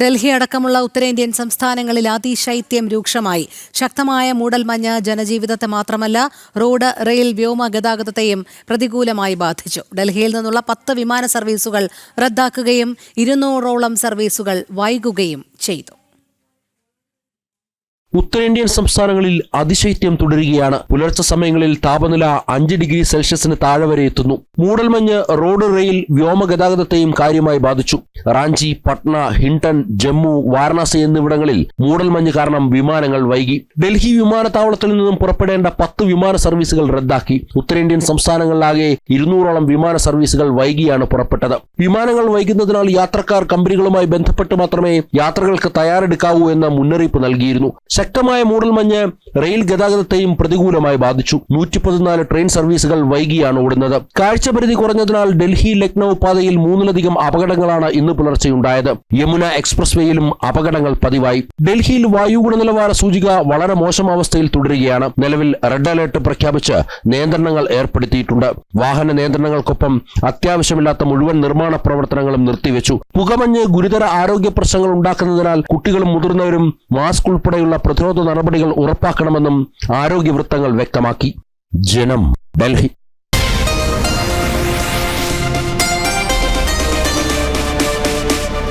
ഡൽഹി അടക്കമുള്ള ഉത്തരേന്ത്യൻ സംസ്ഥാനങ്ങളിൽ അതിശൈത്യം രൂക്ഷമായി. ശക്തമായ മൂടൽമഞ്ഞ് ജനജീവിതത്തെ മാത്രമല്ല റോഡ് റെയിൽ വ്യോമ ഗതാഗതത്തെയും പ്രതികൂലമായി ബാധിച്ചു. ഡൽഹിയിൽ നിന്നുള്ള പത്ത് വിമാന സർവീസുകൾ റദ്ദാക്കുകയും ഇരുന്നൂറോളം സർവീസുകൾ വൈകുകയും ചെയ്തു. ഉത്തരേന്ത്യൻ സംസ്ഥാനങ്ങളിൽ അതിശൈത്യം തുടരുകയാണ്. പുലർച്ചെ സമയങ്ങളിൽ താപനില അഞ്ച് ഡിഗ്രി സെൽഷ്യസിന് താഴെ വരെ എത്തുന്നു. മൂടൽമഞ്ഞ് റോഡ് റെയിൽ വ്യോമഗതാഗതത്തെയും കാര്യമായി ബാധിച്ചു. റാഞ്ചി പട്ന ഹിണ്ടൺ ജമ്മു വാരണാസി എന്നിവിടങ്ങളിൽ മൂടൽമഞ്ഞ് കാരണം വിമാനങ്ങൾ വൈകി. ഡൽഹി വിമാനത്താവളത്തിൽ നിന്നും പുറപ്പെടേണ്ട പത്ത് വിമാന സർവീസുകൾ റദ്ദാക്കി. ഉത്തരേന്ത്യൻ സംസ്ഥാനങ്ങളിലാകെ ഇരുന്നൂറോളം വിമാന സർവീസുകൾ വൈകിയാണ് പുറപ്പെട്ടത്. വിമാനങ്ങൾ വൈകുന്നതിനാൽ യാത്രക്കാർ കമ്പനികളുമായി ബന്ധപ്പെട്ട് മാത്രമേ യാത്രകൾക്ക് തയ്യാറെടുക്കാവൂ എന്ന മുന്നറിയിപ്പ് നൽകിയിരുന്നു. ശക്തമായ മൂടൽമഞ്ഞ് റെയിൽ ഗതാഗതത്തെയും പ്രതികൂലമായി ബാധിച്ചു. നൂറ്റി പതിനാല് ട്രെയിൻ സർവീസുകൾ വൈകിയാണ് ഓടുന്നത്. കാഴ്ചപരിധി കുറഞ്ഞതിനാൽ ഡൽഹി ലക്നൌ പാതയിൽ മൂന്നിലധികം അപകടങ്ങളാണ് ഇന്ന് പുലർച്ചെയുണ്ടായത്. യമുന എക്സ്പ്രസ് വേയിലും അപകടങ്ങൾ പതിവായി. ഡൽഹിയിൽ വായു ഗുണനിലവാര സൂചിക വളരെ മോശം അവസ്ഥയിൽ തുടരുകയാണ്. നിലവിൽ റെഡ് അലേർട്ട് പ്രഖ്യാപിച്ച് നിയന്ത്രണങ്ങൾ ഏർപ്പെടുത്തിയിട്ടുണ്ട്. വാഹന നിയന്ത്രണങ്ങൾക്കൊപ്പം അത്യാവശ്യമില്ലാത്ത മുഴുവൻ നിർമ്മാണ പ്രവർത്തനങ്ങളും നിർത്തിവെച്ചു. പുകമഞ്ഞ് ഗുരുതര ആരോഗ്യ പ്രശ്നങ്ങൾ ഉണ്ടാക്കുന്നതിനാൽ കുട്ടികളും മുതിർന്നവരും മാസ്ക് ഉൾപ്പെടെയുള്ള പ്രതിരോധ നടപടികൾ ഉറപ്പാക്കണമെന്നും ആരോഗ്യ വൃത്തങ്ങൾ വ്യക്തമാക്കി. ജനം ഡൽഹി.